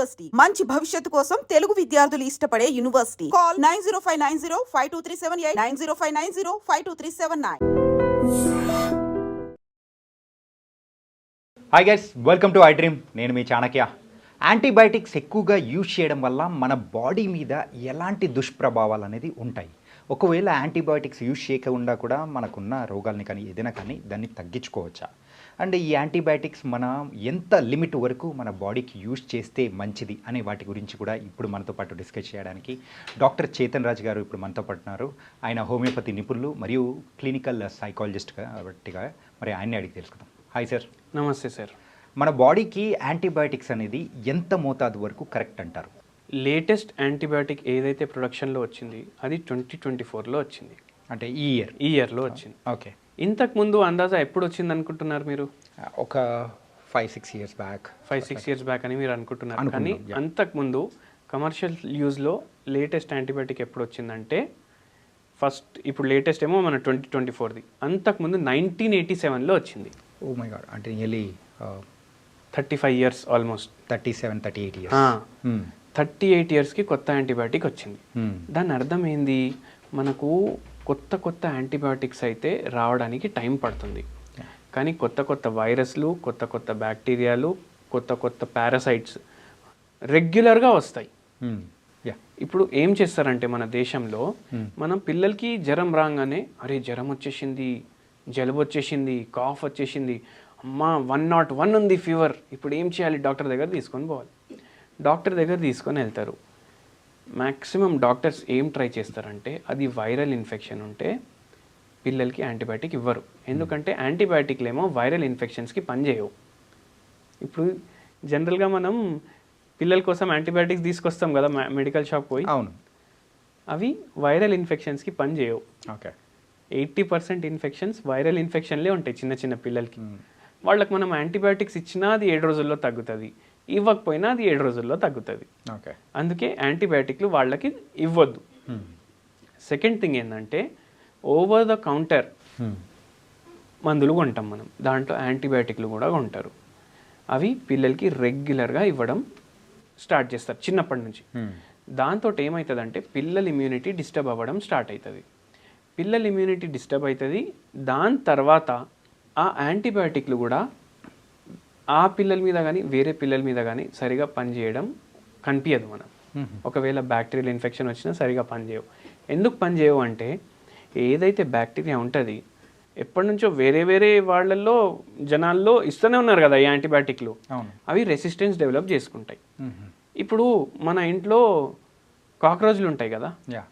University. మంచి భవిష్యత్తు కోసం తెలుగు విద్యార్థులు ఇష్టపడే university. Call nine zero five nine zero five two three seven eight nine zero five nine zero five two three seven nine. Hi guys welcome to I dream నేను మీ Chanakya. Antibiotics ఎక్కువగా use చేయడం వల్ల మన బాడీ మీద ఎలాంటి దుష్ప్రభావాలు అనేది ఉంటాయి. ఒకవేళ యాంటీబయాటిక్స్ యూజ్ చేయకుండా కూడా మనకున్న రోగాల్ని కానీ ఏదైనా కానీ దాన్ని తగ్గించుకోవచ్చా? అండ్ ఈ యాంటీబయాటిక్స్ మన ఎంత లిమిట్ వరకు మన బాడీకి యూజ్ చేస్తే మంచిది అనే వాటి గురించి కూడా ఇప్పుడు మనతో పాటు డిస్కస్ చేయడానికి డాక్టర్ చేతన్ రాజ్ గారు ఇప్పుడు మనతో పాటు ఉన్నారు. ఆయన హోమియోపతి నిపుణులు మరియు క్లినికల్ సైకాలజిస్ట్ కాబట్టిగా మరి ఆయన్ని అడిగి తెలుసుకుందాం. Hi sir. నమస్తే సార్. మన బాడీకి యాంటీబయాటిక్స్ అనేది ఎంత మోతాదు వరకు కరెక్ట్ అంటారు? లేటెస్ట్ యాంటీబయాటిక్ ఏదైతే ప్రొడక్షన్లో వచ్చింది అది ట్వంటీ ట్వంటీ ఫోర్లో వచ్చింది. అంటే ఈ ఇయర్? ఈ ఇయర్లో వచ్చింది. ఓకే. ఇంతకు ముందు అందాజా ఎప్పుడు వచ్చింది అనుకుంటున్నారు మీరు ఒక five six years back. Five six years back అని మీరు అనుకుంటున్నారు. కానీ yeah. అంతకు ముందు కమర్షియల్ యూజ్లో లేటెస్ట్ యాంటీబయాటిక్ ఎప్పుడు వచ్చిందంటే ఫస్ట్ ఇప్పుడు లేటెస్ట్ ఏమో మన ట్వంటీ ట్వంటీ ఫోర్ది. అంతకుముందు నైన్టీన్ ఎయిటీ సెవెన్లో వచ్చింది. ఓ మై గాడ్ అంటే nearly thirty five years almost. Thirty seven thirty eight years. Thirty eight ఇయర్స్కి కొత్త యాంటీబయాటిక్ వచ్చింది. దాని అర్థం ఏంది? మనకు కొత్త కొత్త యాంటీబయాటిక్స్ అయితే రావడానికి టైం పడుతుంది. కానీ కొత్త కొత్త వైరస్లు కొత్త కొత్త బ్యాక్టీరియాలు కొత్త కొత్త పారాసైట్స్ రెగ్యులర్గా వస్తాయి. యా. ఇప్పుడు ఏం చేస్తారంటే మన దేశంలో మనం పిల్లలకి జ్వరం రాగానే అరే జ్వరం వచ్చేసింది జలుబు వచ్చేసింది కాఫ్ వచ్చేసింది అమ్మా వన్ నాట్ వన్ ఉంది ఫీవర్. ఇప్పుడు ఏం చేయాలి? డాక్టర్ దగ్గర తీసుకొని పోవాలి. డాక్టర్ దగ్గర తీసుకొని వెళ్తారు. మ్యాక్సిమం డాక్టర్స్ ఏం ట్రై చేస్తారంటే అది వైరల్ ఇన్ఫెక్షన్ ఉంటే పిల్లలకి యాంటీబయాటిక్ ఇవ్వరు. ఎందుకంటే యాంటీబయాటిక్లు ఏమో వైరల్ ఇన్ఫెక్షన్స్కి పనిచేయవు ఇప్పుడు జనరల్గా మనం పిల్లల కోసం యాంటీబయాటిక్స్ తీసుకొస్తాం కదా మెడికల్ షాప్ పోయి. అవును. అవి వైరల్ ఇన్ఫెక్షన్స్కి పనిచేయవు okay. Eighty percent infections viral ఇన్ఫెక్షన్లే ఉంటాయి చిన్న చిన్న పిల్లలకి. వాళ్ళకి మనం యాంటీబయాటిక్స్ ఇచ్చినా అది ఏడు రోజుల్లో తగ్గుతుంది. ఇవ్వకపోయినా అది ఏడు రోజుల్లో తగ్గుతుంది. ఓకే. అందుకే యాంటీబయాటిక్లు వాళ్ళకి ఇవ్వద్దు. సెకండ్ థింగ్ ఏంటంటే ఓవర్ ద కౌంటర్ మందులు కొంటాం మనం. దాంట్లో యాంటీబయాటిక్లు కూడా కొంటారు. అవి పిల్లలకి రెగ్యులర్గా ఇవ్వడం స్టార్ట్ చేస్తారు చిన్నప్పటి నుంచి. దాంతో ఏమవుతుందంటే పిల్లల ఇమ్యూనిటీ డిస్టర్బ్ అవ్వడం స్టార్ట్ అవుతుంది పిల్లల ఇమ్యూనిటీ డిస్టర్బ్ అవుతుంది దాని తర్వాత ఆ యాంటీబయాటిక్లు కూడా ఆ పిల్లల మీద కానీ వేరే పిల్లల మీద కానీ సరిగా పనిచేయడం కనిపించదు మనం. ఒకవేళ బ్యాక్టీరియల్ ఇన్ఫెక్షన్ వచ్చినా సరిగా పనిచేయవు ఎందుకు పనిచేయవు అంటే ఏదైతే బ్యాక్టీరియా ఉంటుంది ఎప్పటి నుంచో వేరే వేరే వాళ్ళల్లో జనాల్లో ఇస్తూనే ఉన్నారు కదా ఈ యాంటీబయాటిక్లు. అవి రెసిస్టెన్స్ డెవలప్ చేసుకుంటాయి. ఇప్పుడు మన ఇంట్లో కాక్రోచ్లు ఉంటాయి కదా. యా.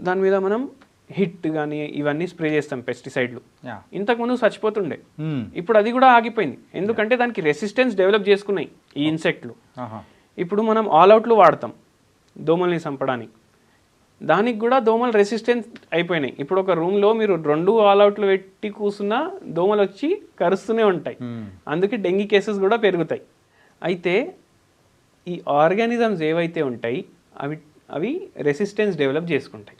దాని మీద మనం హిట్ కానీ ఇవన్నీ స్ప్రే చేస్తాం పెస్టిసైడ్లు. ఇంతకుముందు చచ్చిపోతుండే. ఇప్పుడు అది కూడా ఆగిపోయింది. ఎందుకంటే దానికి రెసిస్టెన్స్ డెవలప్ చేసుకున్నాయి ఈ ఇన్సెక్ట్లు. ఇప్పుడు మనం ఆల్ అవుట్లు వాడతాం దోమల్ని చంపడానికి. దానికి కూడా దోమలు రెసిస్టెన్స్ అయిపోయినాయి. ఇప్పుడు ఒక రూమ్లో మీరు రెండు ఆల్ అవుట్లు పెట్టి కూర్చున్నా దోమలు వచ్చి కరుస్తూనే ఉంటాయి. అందుకే డెంగీ కేసెస్ కూడా పెరుగుతాయి. అయితే ఈ ఆర్గానిజమ్స్ ఏవైతే ఉంటాయి అవి అవి రెసిస్టెన్స్ డెవలప్ చేసుకుంటాయి.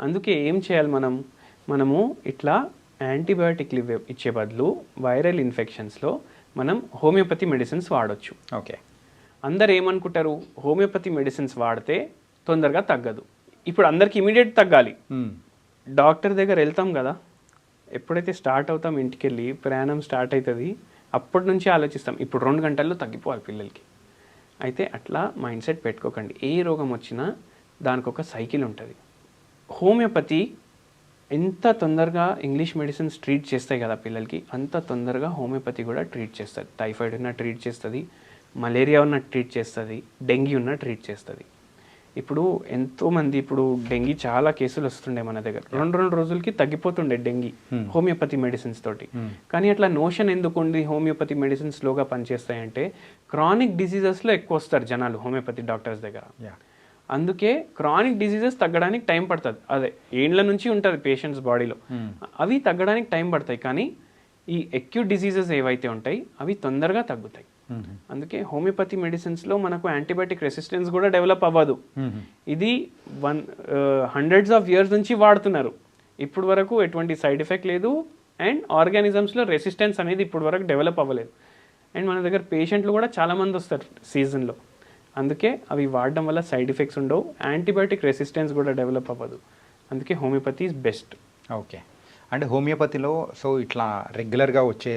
అందుకే ఏం చేయాలి మనం? మనము ఇట్లా యాంటీబయాటిక్లు ఇవ్వే ఇచ్చే బదులు వైరల్ ఇన్ఫెక్షన్స్లో మనం హోమియోపతి మెడిసిన్స్ వాడొచ్చు. ఓకే. అందరు ఏమనుకుంటారు హోమియోపతి మెడిసిన్స్ వాడితే తొందరగా తగ్గదు. ఇప్పుడు అందరికి ఇమీడియట్ తగ్గాలి. డాక్టర్ దగ్గర వెళ్తాం కదా? ఎప్పుడైతే స్టార్ట్ అవుతాం ఇంటికి వెళ్ళి ప్రయాణం స్టార్ట్ అవుతుంది అప్పటి నుంచి ఆలోచిస్తాం. ఇప్పుడు రెండు గంటల్లో తగ్గిపోవాలి పిల్లలకి. అయితే అట్లా మైండ్ సెట్ పెట్టుకోకండి. ఏ రోగం వచ్చినా దానికి ఒక సైకిల్ ఉంటుంది. హోమియోపతి ఎంత తొందరగా ఇంగ్లీష్ మెడిసిన్స్ ట్రీట్ చేస్తాయి కదా పిల్లలకి అంత తొందరగా హోమియోపతి కూడా ట్రీట్ చేస్తుంది. టైఫాయిడ్ ఉన్న ట్రీట్ చేస్తుంది మలేరియా ఉన్న ట్రీట్ చేస్తుంది డెంగీ ఉన్న ట్రీట్ చేస్తుంది. ఇప్పుడు ఎంతోమంది ఇప్పుడు డెంగీ చాలా కేసులు వస్తుండే మన దగ్గర. రెండు రెండు రోజులకి తగ్గిపోతుండే డెంగీ హోమియోపతి మెడిసిన్స్ తోటి. కానీ అట్లా నోషన్ ఎందుకు ఉంది హోమియోపతి మెడిసిన్స్ స్లోగా పనిచేస్తాయంటే క్రానిక్ డిసీజెస్లో ఎక్కువ వస్తారు జనాలు హోమియోపతి డాక్టర్స్ దగ్గర. అందుకే క్రానిక్ డిసీజెస్ తగ్గడానికి టైం పడుతుంది. అదే ఏండ్ల నుంచి ఉంటుంది పేషెంట్స్ బాడీలో అవి తగ్గడానికి టైం పడతాయి కానీ ఈ అక్యూట్ డిసీజెస్ ఏవైతే ఉంటాయి అవి తొందరగా తగ్గుతాయి. అందుకే హోమియోపతి మెడిసిన్స్లో మనకు యాంటీబయాటిక్ రెసిస్టెన్స్ కూడా డెవలప్ అవ్వదు. ఇది వన్ హండ్రెడ్స్ ఆఫ్ ఇయర్స్ నుంచి వాడుతున్నారు. ఇప్పుడు వరకు ఎటువంటి సైడ్ ఎఫెక్ట్ లేదు అండ్ ఆర్గానిజమ్స్లో రెసిస్టెన్స్ అనేది ఇప్పుడు వరకు డెవలప్ అవ్వలేదు. అండ్ మన దగ్గర పేషెంట్లు కూడా చాలామంది వస్తారు సీజన్లో అందుకే అవి వాడడం వల్ల సైడ్ ఎఫెక్ట్స్ ఉండవు. యాంటీబయాటిక్ రెసిస్టెన్స్ కూడా డెవలప్ అవ్వదు. అందుకే హోమియోపతి ఈజ్ బెస్ట్ ఓకే అంటే హోమియోపతిలో సో ఇట్లా రెగ్యులర్గా వచ్చే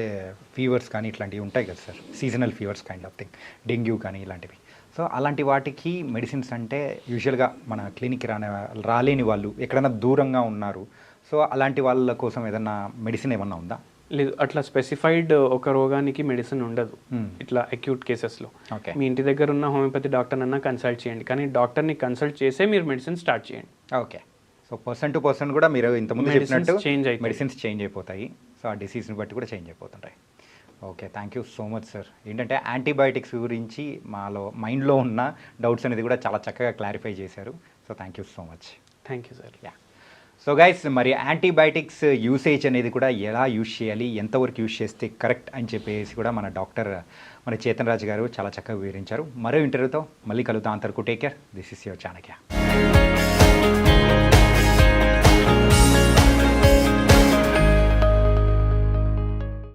ఫీవర్స్ కానీ ఇట్లాంటివి ఉంటాయి కదా sir seasonal fevers kind of thing dengue కానీ ఇలాంటివి. సో అలాంటి వాటికి మెడిసిన్స్ అంటే యూజువల్గా మన క్లినిక్ రాని రాలేని వాళ్ళు ఎక్కడైనా దూరంగా ఉన్నారు. సో అలాంటి వాళ్ళ కోసం ఏదైనా మెడిసిన్ ఏమన్నా ఉందా? లేదు అట్లా స్పెసిఫైడ్ ఒక రోగానికి మెడిసిన్ ఉండదు. Hmm. ఇట్లా అక్యూట్ కేసెస్లో ఓకే మీ ఇంటి దగ్గర ఉన్న హోమియోపతి డాక్టర్ అన్నా కన్సల్ట్ చేయండి. కానీ డాక్టర్ని కన్సల్ట్ చేసే మీరు మెడిసిన్ స్టార్ట్ చేయండి. Okay so person to person కూడా మీరు ఇంతకుముందు చెప్పినట్టు change అవుతాయి. మెడిసిన్స్ చేంజ్ అయిపోతాయి. సో ఆ డిసీజ్ని బట్టి కూడా change అయిపోతుంటాయి. Okay thank you so much sir ఏంటంటే యాంటీబయాటిక్స్ గురించి మాలో మైండ్లో ఉన్న డౌట్స్ అనేది కూడా చాలా చక్కగా క్లారిఫై చేశారు. So thank you so much thank you sir yeah so guys మరి యాంటీబయాటిక్స్ యూసేజ్ అనేది కూడా ఎలా యూజ్ చేయాలి ఎంతవరకు యూజ్ చేస్తే కరెక్ట్ అని చెప్పేసి కూడా మన డాక్టర్ మన చేతన్ రాజు గారు చాలా చక్కగా వివరించారు. మరో ఇంటర్వ్యూతో మళ్ళీ కలుద్దాం. అంతవరకు take care this is your Chanakya